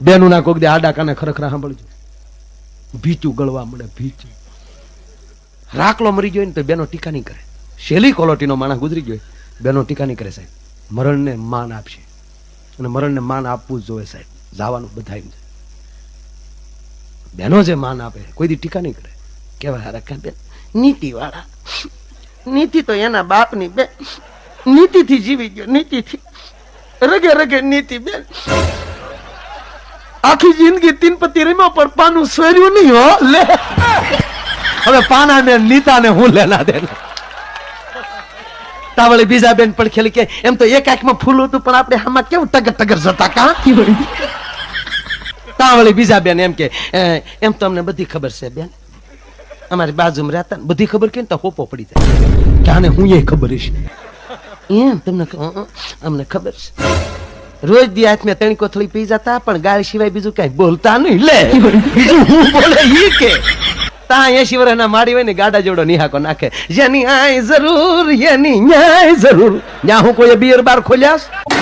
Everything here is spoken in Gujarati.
બેનું ના કોક દે આડા કાને ખરેખર સાંભળજો. ભીચું ગળવા મળે, ભીચું. રાખલો મરી ગયો ને તો બેનો ટીકા નહીં કરે. શેલી ક્વોલિટીનો માણસ ગુજરી ગયો બેનો ટીકા નહીં કરે સાહેબ. મરણને માન આપશે. અને મરણને માન આપવું જ જોવે સાહેબ. જવાનું બધા એમ બેનો જે માન આપે, કોઈ દી ટીકા નહીં કરે. કેવાય હારા કાં બેન? નીતિ વાળા નીતિ તો એના બાપની બે નીતિથી જીવી ગયો, નીતિથી. રગે રગે નીતિ બેન. આખી જિંદગી તીન પતિ રમ્યો પણ પાનું સોર્યું નહીં હો. લે. હવે પાના ને નીતા ને હું લેના દે તાવળી બીજા બેન પણ ખેલી કે એમ તો એક આંખમાં ફૂલ હતું, પણ આપણે આમાં કેવું ટગર ટગર જતા કા? તાવળી બીજા બેન એમ કે એમ તો અમને બધી ખબર છે બેન. અમારી બાજુમાં રહેતા ને બધી ખબર કે તો હોપો પડી જાય. કે આને હું એ ખબર છે એમ તમને અમને ખબર છે. રોજ દી હાથમાં ત્રણ કોથળી પી જતા, પણ ગાળ સિવાય બીજું કઈ બોલતા નહીં, લે. બીજું હું બોલે ઈ કે. તા એસી વર્ષના માડી હોય ને, ગાડા જોડો નિહાકો નાખે. જેની આય જરૂર એની ન્યાય જરૂર. ન્યા હું કોઈ બિયર બાર ખોલ્યા છે?